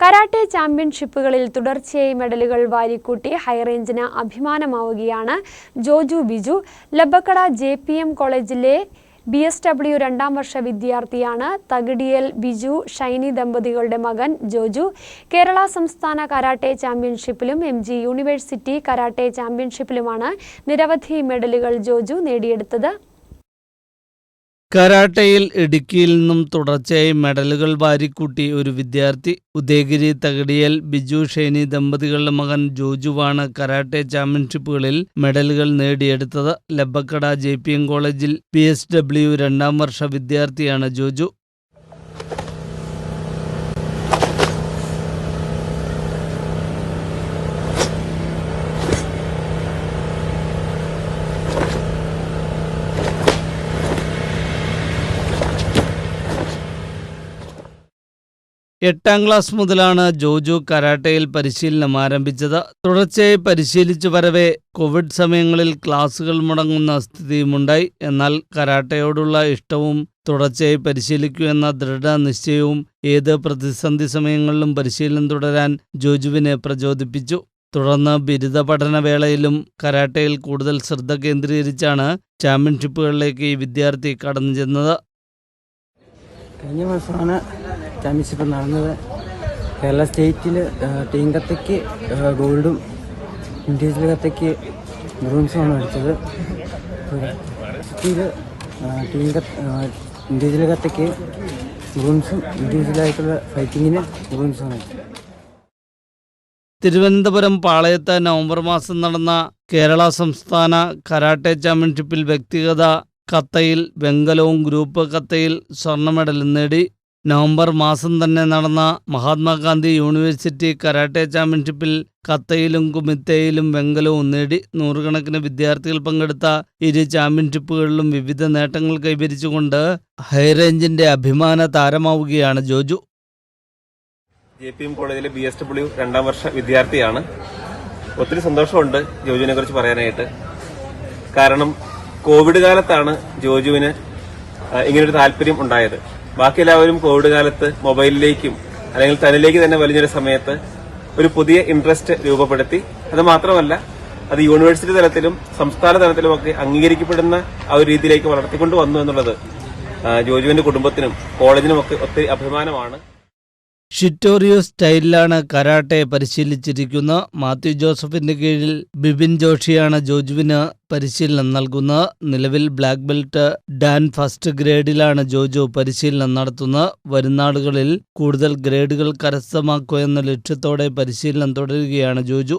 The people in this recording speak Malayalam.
കരാട്ടെ ചാമ്പ്യൻഷിപ്പുകളിൽ തുടർച്ചയായി മെഡലുകൾ വാരിക്കൂട്ടി ഹൈറേഞ്ചിന് അഭിമാനമാവുകയാണ് Joju Biju. Labbakkada J P M കോളേജിലെ ബി എസ് ഡബ്ല്യു രണ്ടാം വർഷ വിദ്യാർത്ഥിയാണ് തകിടിയൽ ബിജു ഷൈനി ദമ്പതികളുടെ മകൻ ജോജു. കേരള സംസ്ഥാന കരാട്ടെ ചാമ്പ്യൻഷിപ്പിലും എം ജി യൂണിവേഴ്സിറ്റി കരാട്ടെ ചാമ്പ്യൻഷിപ്പിലുമാണ് നിരവധി മെഡലുകൾ ജോജു നേടിയെടുത്തത്. കരാട്ടയിൽ ഇടുക്കിയിൽ നിന്നും തുടർച്ചയായി മെഡലുകൾ വാരിക്കൂട്ടി ഒരു വിദ്യാർത്ഥി. ഉദയഗിരി തകടിയൽ ബിജു ഷൈനി ദമ്പതികളുടെ മകൻ ജോജുവാണ് കരാട്ടെ ചാമ്പ്യൻഷിപ്പുകളിൽ മെഡലുകൾ നേടിയെടുത്തത്. ലബക്കട ജെ കോളേജിൽ പി എസ് ഡബ്ല്യു രണ്ടാം വർഷ വിദ്യാർത്ഥിയാണ് ജോജു. എട്ടാം ക്ലാസ് മുതലാണ് ജോജു കരാട്ടയിൽ പരിശീലനം ആരംഭിച്ചത്. തുടർച്ചയായി പരിശീലിച്ചു വരവേ കോവിഡ് സമയങ്ങളിൽ ക്ലാസുകൾ മുടങ്ങുന്ന സ്ഥിതിയുമുണ്ടായി. എന്നാൽ കരാട്ടയോടുള്ള ഇഷ്ടവും തുടർച്ചയായി പരിശീലിക്കൂ എന്ന ദൃഢനിശ്ചയവും ഏത് പ്രതിസന്ധി സമയങ്ങളിലും പരിശീലനം തുടരാൻ ജോജുവിനെ പ്രചോദിപ്പിച്ചു. തുടർന്ന് ബിരുദ പഠനവേളയിലും കരാട്ടയിൽ കൂടുതൽ ശ്രദ്ധ കേന്ദ്രീകരിച്ചാണ് ചാമ്പ്യൻഷിപ്പുകളിലേക്ക് ഈ വിദ്യാർത്ഥി കടന്നു ചെന്നത്. കഴിഞ്ഞ മാസമാണ് ചാമ്പ്യൻഷിപ്പ് നടന്നത് കേരള സ്റ്റേറ്റിൽ ടീം കത്തയ്ക്ക് ഗോൾഡും ഇൻഡിവിജ്വൽ കത്തയ്ക്ക് ബ്രോൺസുമാണ് അടിച്ചത്. സ്റ്റേറ്റിൽ ടീം കത്ത് ഇൻഡിവിജ്വൽ കത്തയ്ക്ക് ബ്രോൺസും ഇൻഡിവിജ്വലായിട്ടുള്ള ഫൈറ്റിങ്ങിന് ബ്രോൺസുമാണ് തിരുവനന്തപുരം പാളയത്ത് നവംബർ മാസം നടന്ന കേരള സംസ്ഥാന കരാട്ടെ ചാമ്പ്യൻഷിപ്പിൽ വ്യക്തിഗത കത്തയിൽ വെങ്കലവും ഗ്രൂപ്പ് കത്തയിൽ സ്വർണ മെഡലും നേടി. നവംബർ മാസം തന്നെ നടന്ന മഹാത്മാഗാന്ധി യൂണിവേഴ്സിറ്റി കരാട്ടെ ചാമ്പ്യൻഷിപ്പിൽ കത്തയിലും കുമിത്തയിലും വെങ്കലവും നേടി നൂറുകണക്കിന് വിദ്യാർത്ഥികൾ പങ്കെടുത്ത ഇരു ചാമ്പ്യൻഷിപ്പുകളിലും വിവിധ നേട്ടങ്ങൾ കൈവരിച്ചുകൊണ്ട് ഹൈറേഞ്ചിന്റെ അഭിമാന താരമാവുകയാണ് ജോജു. ജെ പി എം കോളേജിലെ ബി എസ് ഡബ്ല്യു രണ്ടാം വർഷ വിദ്യാർത്ഥിയാണ്. ഒത്തിരി സന്തോഷമുണ്ട് ജോജുവിനെ കുറിച്ച് പറയാനായിട്ട്. കാരണം കോവിഡ് കാലത്താണ് ജോജുവിന് ഇങ്ങനൊരു താല്പര്യം ഉണ്ടായത്. ബാക്കി എല്ലാവരും കോവിഡ് കാലത്ത് മൊബൈലിലേക്കും അല്ലെങ്കിൽ തന്നിലേക്ക് തന്നെ വലിഞ്ഞൊരു സമയത്ത് ഒരു പുതിയ ഇൻട്രസ്റ്റ് രൂപപ്പെടുത്തി. അത് മാത്രമല്ല അത് യൂണിവേഴ്സിറ്റി തലത്തിലും സംസ്ഥാന തലത്തിലുമൊക്കെ അംഗീകരിക്കപ്പെടുന്ന ആ ഒരു രീതിയിലേക്ക് വളർത്തിക്കൊണ്ടു വന്നു എന്നുള്ളത് ജോജുവിന്റെ കുടുംബത്തിനും കോളേജിനുമൊക്കെ ഒത്തിരി അഭിമാനമാണ്. ഷിറ്റോറിയോ സ്റ്റൈലിലാണ് കരാട്ടെ പരിശീലിച്ചിരിക്കുന്ന മാത്യു ജോസഫിന്റെ കീഴിൽ ബിബിൻ ജോഷിയാണ് ജോജുവിന് പരിശീലനം നൽകുന്നത്. നിലവിൽ ബ്ലാക്ക് ബെൽറ്റ് ഡാൻ ഫസ്റ്റ് ഗ്രേഡിലാണ് ജോജു പരിശീലനം നടത്തുന്നത്. വരുന്നാളുകളിൽ കൂടുതൽ ഗ്രേഡുകൾ കരസ്ഥമാക്കുക എന്ന ലക്ഷ്യത്തോടെ പരിശീലനം തുടരുകയാണ് ജോജു.